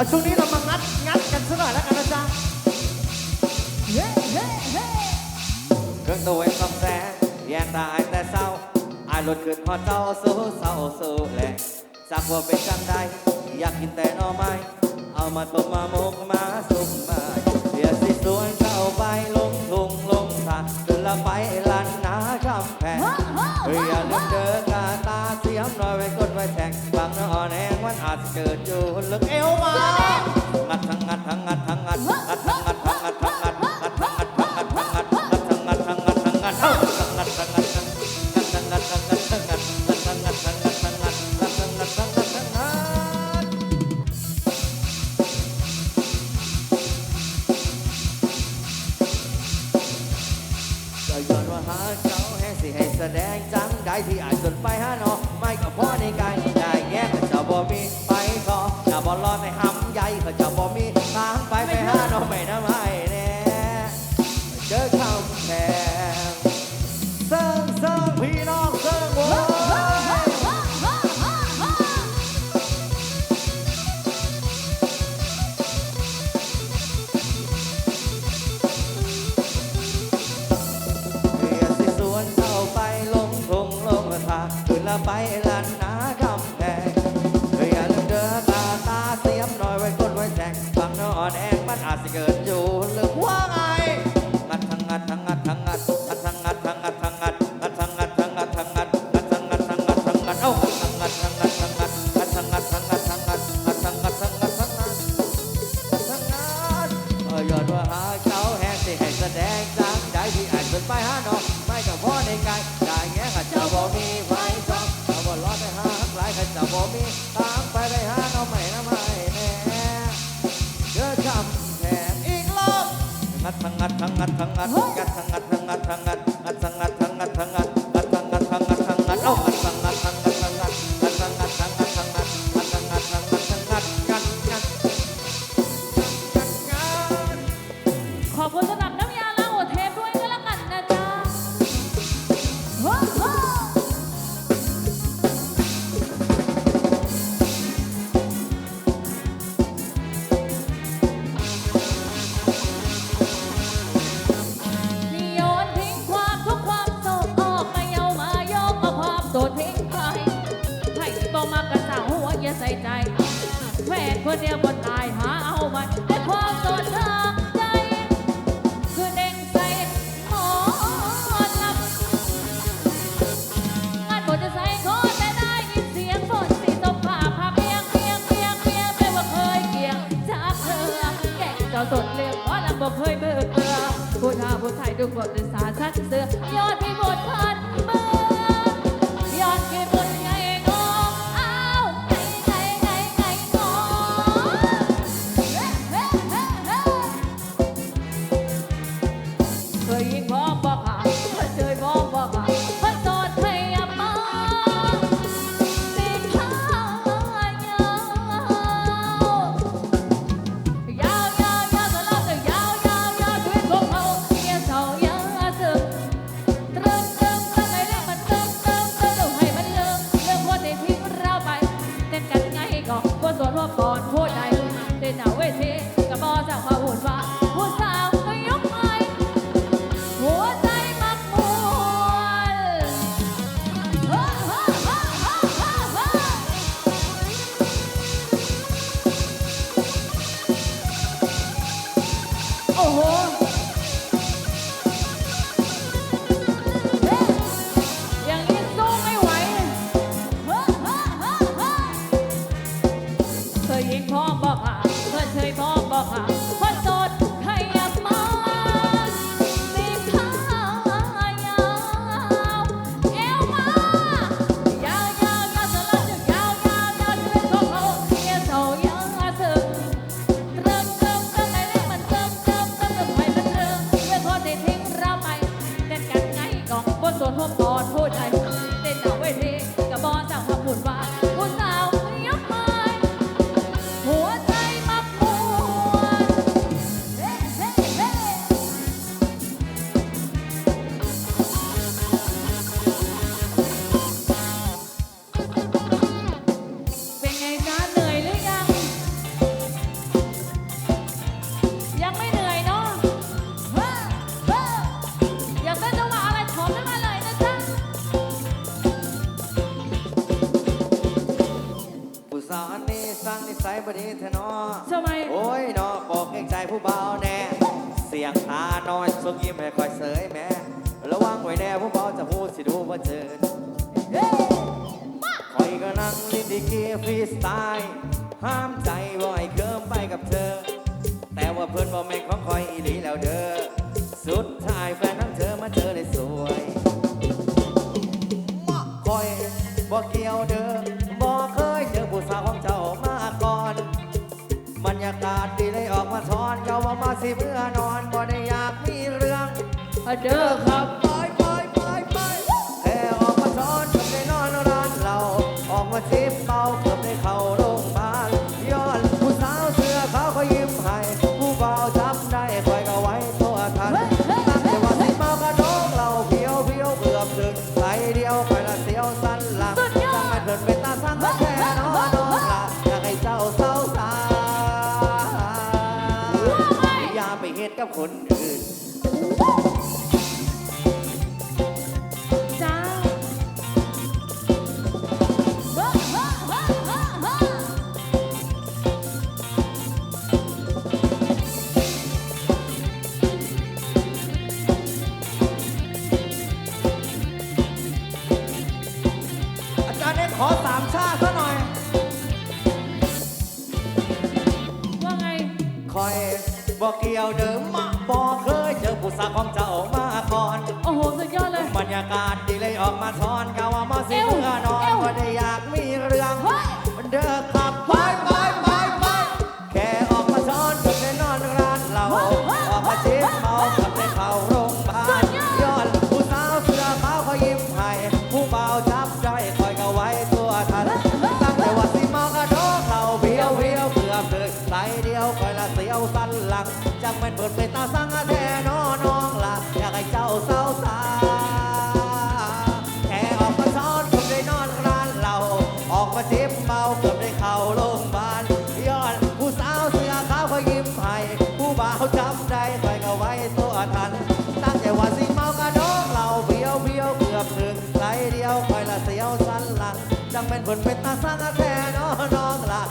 เอาช่วงนี้เรามางัดงัดกันสักหน่อยแล้วกันนะจ๊ะเฮ้เฮ้เฮ้ครื่องตัวเองซ่อมแสงแยกตาไแต่เศร้าอายลดเกินพอเจ้าสู้เศร้าสู้แหละจากว่าเป็นจังใดอยากกินแต่หนอไม้เอามาต้มมาหมกมาสุกมาเดี๋ยวสิสวนเข้าไปลงทุ่งลงสาจนละไปลันนาจำแพง เฮ้ยอยามเจอกาตาเสียมรอยไว้กดไว้แทงบางน้ออ่อนแห้งมันอาจเกิดอยู่ลึกเอวมางัดทั้งงัดทั้งงัดทั้งงัดงัดทั้งงัดทั้งงัดทั้ง ที่อาจจนไปห้านอไม่ก็บพ่อในกายในใจแง่ก็จะบ่มีไปขอจะบ่รอดในห้ำใหญ่ก็จะบ่มีทางไปไปห้านอไม่น้ำไห้แน่เจอคำแท้ ดว่าหาเขาแหกสิแหกแสดงสังได้ที่อ่านเป็นไปหาน้องไม่กับพ่อในกายกายแง่ข้าเจ้าบอกมีไฟซ้ำข้าบ่รอดไปหาหลายข้าเจ้าบอกมีทางไปไปหาน้องใม่นะไม่แน่เจอดำแพงอีกรอบงัดทั้งงัดทั้งงัดทั้งงัดงัดทั้งงัดทั้งงัดทั้งงัดงัดทั้งงัดทั้งงัดทั้งงัดงัดทั้งงัดทั้งงัดทั้งงัดเอ้างัดทั้งงัดทั้ง master, your people. Oh. ส่งยิ้มให้คอยเสยแม่ระวังไว้แน่ผู้เบาจะพูดสิดูว่าเจอเฮ้ยคอยก็นั่งลินดีเกีฟรีสไตล์ห้ามใจบ่ให้เคิมไปกับเธอ แต่ว่าเพื่อนบ่แม่นของคอยอีหลีแล้วเด้อสุดท้ายแฟนทั้งเธอมาเจอได้สวยคอยบ่เกี่ยวเด้อบ่เคยเจอผู้สาวของเจ้ามาก่อนบรรยากาศดีเลยออกมาทอนเจ้าว่ามาสิเมื่อนอนบ่ได้อยากมี เด้อครับไปไปไปไปแค่ออกมาทอนเกือบได้นอนร้านเรา ออกมาทิปเมาเกือบได้เข้าโรงพยาบาลย้อนผู้สาวเสื้อขาวเขายิ้มให้ผู้เบาจำได้คอยก็ไว้ตัวทันตั้งแต่ว่าสิเมากระโดงเราเพียวเพียวเกือบถึงไหลเดียวคอยละเสียวสันหลังสุดยอดทำไมเดินเป็นตาสั่งแค่นอนนอนละอยากให้เจ้าเศร้าสาว่าไงอย่าไปเฮ็ดกับคน สาวของเจ้ามาก่อน โอ้โห สุดยอดเลย บรรยากาศดีเลยออกมาทอนกาว่ามาสิเอวเมื่อนอนเอวก็ได้อยากมีเรื่องเฮ้ยเดิน เบื่อเดียวคอยละเสียวสันหลังจังแม่นเปิดไปตาสังแท้น้อน้องละอยากให้เจ้าเศร้าสาแค่ออกมาซ้อนเกือบได้นอนร้านเรา ออกมาจิบเมาเกือบได้เข้าโรงบาลย้อนผู้สาวเสื้อขาวเขายิ้มให้ผู้บ่าวจำได้คอยก็ไว้ตัวทัน ตั้งแต่ว่าสิเมากระดองเราเบี้ยวเบี้ยวเกือบถึงไหลเดียวคอยละเสียวสันหลังจังเป็นผลเป็นตาสังแค่น้องน้องละ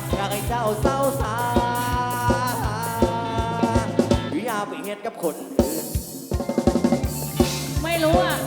คนอื่น ไม่รู้อะ